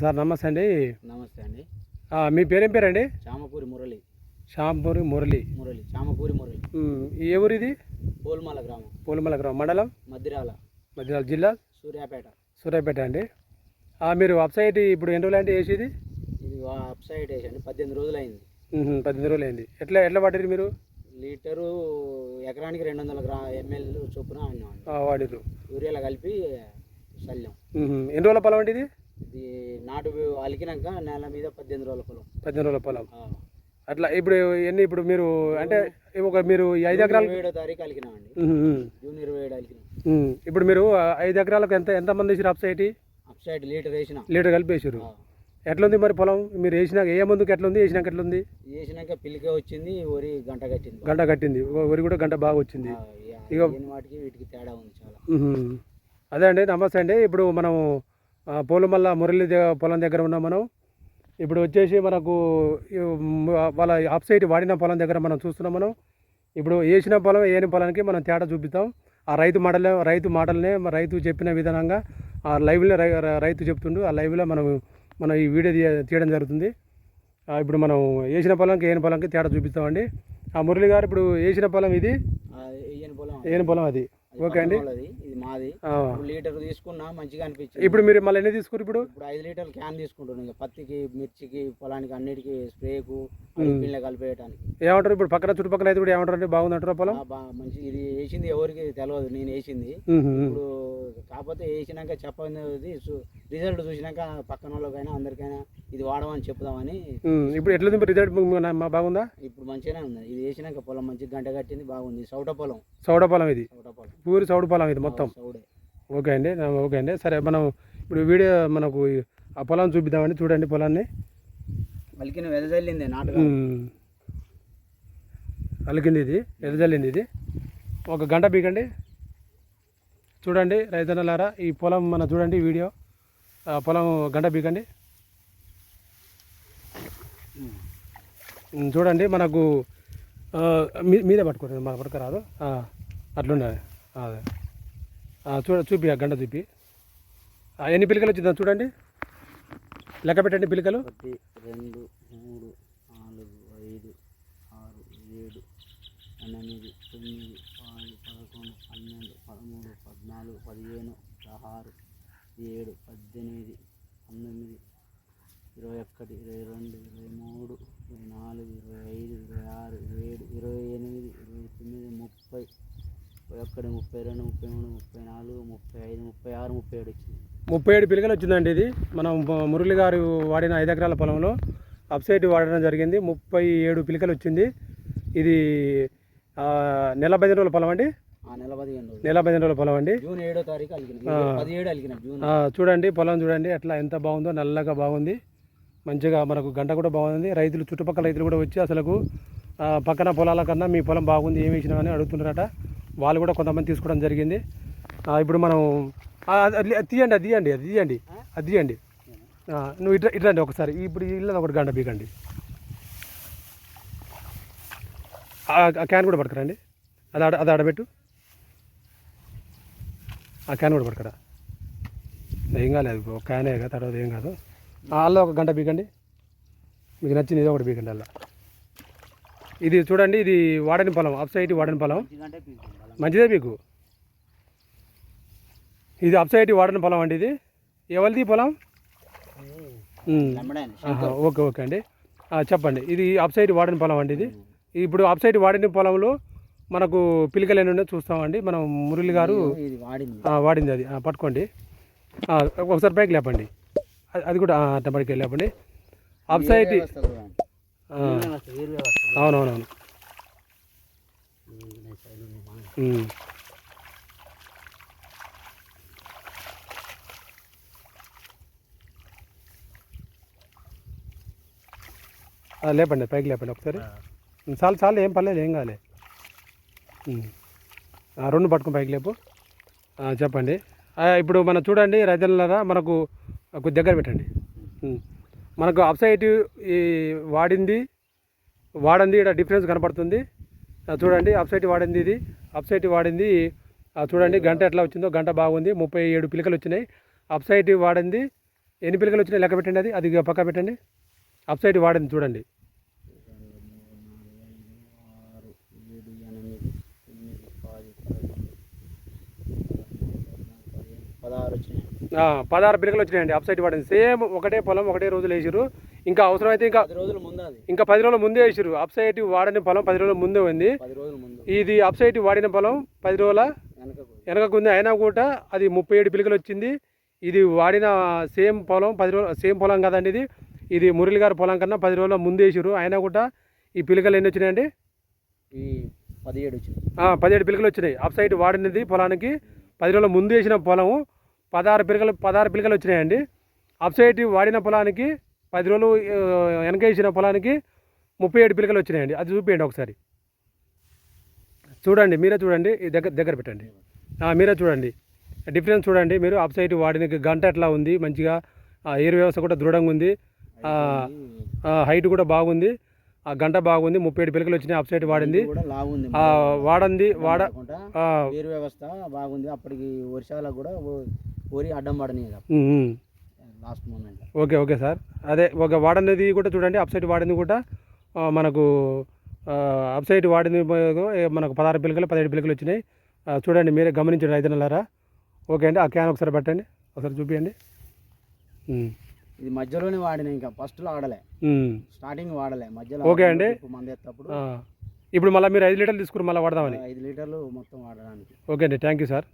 Sir నమస్తే అండి. నమస్తే అండి. మీ పేరేం పేరండి? చామకూరి మురళి. షాంపూరి మురళి. మురళి చామకూరి మురళి. ఏ ఊరు ఇది? పోల్మాల గ్రామం. పూలమల గ్రామం. మండలం? మద్దిరాల. మధ్యరాల జిల్లా? సూర్యాపేట. సూర్యాపేట అండి. మీరు వెబ్సైట్ ఇప్పుడు ఎన్ని రోజులు అంటే వేసేది ఇది? సైడ్ వేసండి పద్దెనిమిది రోజులు అయింది పద్దెనిమిది రోజులు అయింది ఎట్లా ఎట్లా పడ్డది మీరు? లీటరు ఎకరానికి రెండు వందల గ్రా ఎంఎల్ చొప్పున వాడిరు యూరియాలో కలిపి చల్లాం ఎన్ని రోజుల పొలం అండి ఇది? ఇది నాటు అలికినాక నేల మీద పద్దెనిమిది రోజుల పొలం. పద్దెనిమిది రోజుల పొలం. అట్లా ఇప్పుడు ఎన్ని ఇప్పుడు మీరు అంటే ఒక మీరు ఐదు ఎకరాలు ఏడో తారీఖు అలికినామండి. జూన్ ఇరవై ఏడు అలికినాం. ఇప్పుడు మీరు ఐదు ఎకరాలకు ఎంత ఎంతమంది వేసారు వెబ్సైట్ అప్ సైడ్ లీటర్ వేసిన. లీటర్ కలిపి వేసారు ఎట్లుంది మరి పొలం? మీరు వేసినాక ఏ ముందుకు ఎట్లుంది? వేసినాక ఎట్లుంది? వేసినాక పిల్లికే వచ్చింది వరి గంట కట్టింది. గంట కట్టింది. వరి కూడా గంట బాగా వచ్చింది. ఇక వాటికి వీటికి తేడా ఉంది చాలా. అదే అండి నమస్తే అండి. ఇప్పుడు మనం పోలుమల్ల మురళి పొలం దగ్గర ఉన్నాం మనం. ఇప్పుడు వచ్చేసి మనకు వాళ్ళ ఆఫ్ సైడ్ వాడిన పొలం దగ్గర మనం చూస్తున్నాం మనం. ఇప్పుడు వేసిన పొలం వేయని పొలానికి మనం తేడా చూపిస్తాం ఆ రైతు మాటలే రైతు మాటలనే రైతు చెప్పిన విధానంగా ఆ లైవ్లో రైతు చెప్తుండు. ఆ లైవ్లో మనం మనం ఈ వీడియో తీయ- తీయడం జరుగుతుంది. ఇప్పుడు మనం వేసిన పొలంకి వేయని పొలంకి తేడా చూపిస్తామండి. ఆ మురళి గారు ఇప్పుడు వేసిన పొలం ఇది? ఈయన పొలం. వేయని పొలం అది అది. ఓకే అండి. ఇది మాది. లీటర్ తీసుకున్నా మంచిగా అనిపించింది. ఇప్పుడు మీరు మళ్ళీ ఎన్ని తీసుకురు ఇప్పుడు? ఇప్పుడు ఐదు లీటర్లు క్యాన్ తీసుకుంటున్నాం ఇంకా. పత్తికి మిర్చికి పొలానికి అన్నిటికీ స్ప్రేకు పిల్ల కలిపేయడానికి ఏమంటారు ఇప్పుడు పక్కన చుట్టుపక్కల అయితే కూడా ఏమంటారు అంటే బాగుందంటారా పొలం? మంచి ఇది వేసింది ఎవరికి తెలియదు నేను వేసింది. ఇప్పుడు కాకపోతే వేసినాక చెప్పది రిజల్ట్ చూసినాక పక్కన వాళ్ళకైనా అందరికైనా ఇది వాడమని చెప్దామని. ఇప్పుడు ఎట్లా రిజల్ట్? బాగుందా? ఇప్పుడు మంచిగానే ఉంది. ఇది వేసినాక పొలం మంచిగా గంట కట్టింది బాగుంది. సౌట పొలం. సౌడ పొలం ఇది. సౌట పొలం. పూరి సౌడు పొలం ఇది మొత్తం. ఓకే అండి ఓకే అండి. సరే మనం ఇప్పుడు వీడియో మనకు ఆ పొలం చూపిద్దామండి. చూడండి పొలాన్ని. మలికిన వెదజల్లింది నాటుగా. అలికింది ఇది ఎదజల్లింది ఇది. ఒక గంట బీకండి చూడండి రైతన్నలారా ఈ పొలం మన చూడండి వీడియో. ఆ పొలం గంట బీకండి చూడండి మనకు మీదే పట్టుకోండి మన పట్టుకురాదు. అట్లుండాలి. అదే. చూడ చూపి ఆ గంట చూపి. ఎన్ని పిలికలు వచ్చిందా చూడండి. లెక్క పెట్టండి పిలికలు. ఒకటి రెండు మూడు నాలుగు ఐదు ఆరు ఏడు ఎనిమిది తొమ్మిది పది పదకొండు పన్నెండు పదమూడు పద్నాలుగు పదిహేను పదహారు ఏడు పద్దెనిమిది పంతొమ్మిది ఇరవై ఒకటి ఇరవై రెండు ఇరవై మూడు ఇరవై నాలుగు ఇరవై ఐదు ఇరవై ఆరు ఇరవై ఏడు ఇరవై ఎనిమిది ఇరవై తొమ్మిది ముప్పై ముప్పై ఒకటి ముప్పై రెండు ముప్పై మూడు ముప్పై నాలుగు ముప్పై ఐదు ముప్పై ఆరు ముప్పై ఏడు వచ్చింది ముప్పై ఏడు పిలకలు వచ్చిందండి ఇది. మనం మురళి గారు వాడిన ఐదు ఎకరాల పొలంలో అప్సైడ్ వాడడం జరిగింది. ముప్పై ఏడు పిలకలు వచ్చింది. ఇది నెల పదిహేను రోజుల పొలం అండి? నెల పదిహేను రోజులు. పొలం అండి. చూడండి పొలం చూడండి ఎట్లా ఎంత బాగుందో నల్లగా బాగుంది. మంచిగా మనకు గంట కూడా బాగుంది. రైతులు చుట్టుపక్కల రైతులు కూడా వచ్చి అసలుకు ఆ, పక్కన పొలాల కన్నా మీ పొలం బాగుంది ఏమి వేసినామని అడుగుతున్నారట. వాళ్ళు కూడా కొంతమంది తీసుకోవడం జరిగింది. ఇప్పుడు మనం తీయండి అది తీయండి అది తీయండి అది తీయండి. నువ్వు ఇట్లా ఇట్లాండి ఒకసారి. ఇప్పుడు ఇల్లు ఒకటి గంట బీకండి ఆ క్యాన్ కూడా పడకరండి అది ఆడ అది ఆడబెట్టు. ఆ క్యాన్ కూడా పడకరా ఏం కాలేదు క్యానే కదా తర్వాత ఏం కాదు. అలా ఒక గంట బీకండి మీకు నచ్చింది ఇది ఒకటి బీకండి అలా. ఇది చూడండి ఇది వాడని పొలం అప్ సైడ్ వాడని పొలం. మంచిదే మీకు? ఇది అప్ సైడ్ వాడని పొలం అండి ఇది. ఎవరిది పొలం? ఓకే ఓకే అండి. చెప్పండి. ఇది అప్ సైడ్ వాడని పొలం అండి ఇది. ఇప్పుడు అప్ సైడ్ వాడిన పొలంలో మనకు పిలికలు ఎన్ని చూస్తామండి. మనం మురళి గారు వాడింది. అది. పట్టుకోండి. ఒకసారి పైకి లేపండి. అది- కూడా పైకి లేపండి. అప్ సైడ్ వ్యవస్థ చూడండి. ఆ, నీరు వ్యవస్థ, నీరు వ్యవస్థ. అవునవునవును ఉమ్, ఈ సైడ్ ఉంది బాగా. ఉమ్. ఆ, లేపండి పైకి లేపండి ఒకసారి. చాలు చాలు ఏం పర్లేదు ఏం కాలే. రెండు పట్టుకుని పైకి లేపు. చెప్పండి. ఇప్పుడు మనం చూడండి రైతులారా మనకు కొద్ది దగ్గర పెట్టండి. మనకు అప్సైట్ ఈ వాడింది వాడింది ఇక్కడ డిఫరెన్స్ కనపడుతుంది. చూడండి అప్సైట్ వాడింది ఇది అప్సైట్ వాడింది చూడండి గంట ఎట్లా వచ్చిందో గంట బాగుంది ముప్పై ఏడు పిలకలు వచ్చినాయి అప్సైట్ వాడింది ఎన్ని పిల్లకలు వచ్చినాయి లెక్క పెట్టండి అది అది పక్క పెట్టండి అప్ సైడ్ వాడింది చూడండి పదహారు వచ్చినాయి పదహారు పిల్లకలు వచ్చినాయండి. అప్ సైడ్ వాడింది సేమ్ ఒకటే పొలం ఒకటే రోజులు వేసిరు ఇంకా అవసరం అయితే ఇంకా ఇంకా పది రోజుల ముందే వేసిరు అప్ సైడ్ వాడిన పొలం పది రోజుల ముందే ఉంది. పది రోజుల ముందు. ఇది అప్ సైడ్ వాడిన పొలం పది రోజుల వెనకకు ఉంది. అయినా కూడా అది ముప్పై ఏడు పిలకలు వచ్చింది. ఇది వాడిన సేమ్ పొలం పది రోజులు సేమ్ పొలం కదండి ఇది. ఇది మురళి గారి పొలం కన్నా పది రోజుల ముందు వేసిరు అయినా కూడా ఈ పిలకలు ఎన్ని వచ్చినాయండి? పదిహేడు వచ్చింది ఆ, పదిహేడు పిలకలు వచ్చినాయి. అప్ సైడ్ వాడినది పొలానికి పది రోజుల ముందు వేసిన పొలము పదహారు పిలకలు పదహారు పిలకలు వచ్చినాయండి. అప్ సైడ్ వాడిన పొలానికి పది రోజులు ఆ, వెనక వేసిన పొలానికి ముప్పై ఏడు పిలకలు వచ్చినాయండి. అది చూపించండి ఒకసారి. చూడండి మీరే చూడండి. దగ్గర దగ్గర పెట్టండి. మీరే చూడండి. డిఫరెన్స్ చూడండి మీరు. అప్ సైడ్ వాడిన గంట ఎట్లా ఉంది? మంచిగా ఆ, ఎయిర్ వ్యవస్థ కూడా దృఢంగా ఉంది. హైట్ కూడా బాగుంది. ఆ గంట బాగుంది. ముప్పై ఏడు పిలకలు వచ్చినాయి అప్ సైడ్ వాడింది వాడంది వాడ వ్యవస్థ బాగుంది. అప్పటికి వర్షాలకు కూడా వరి అడ్డం ఉమ్. Last moment okay okay sir. అదే ఒక వాడనేది కూడా చూడండి అప్ సైడ్ వాడింది కూడా మనకు అప్ సైడ్ వాడింది మనకు పదహారు పిలకలు పదిహేడు పిలకలు వచ్చినాయి. చూడండి మీరే గమనించండి రైతులారా ఓకే అండి ఆ క్యాన్ ఒకసారి పెట్టండి ఒకసారి చూపించండి ఇది మధ్యలోనే వాడిన ఇంకా ఫస్ట్లో ఆడలే. స్టార్టింగ్ వాడలే మధ్యలో ఓకే అండి. మంది ఎత్తప్పుడు. ఆ, ఇప్పుడు మళ్ళీ మీరు ఐదు లీటర్లు తీసుకుని మళ్ళీ వాడదామని. ఐదు లీటర్లు మొత్తం వాడడానికి. ఓకే అండి థ్యాంక్ యూ సార్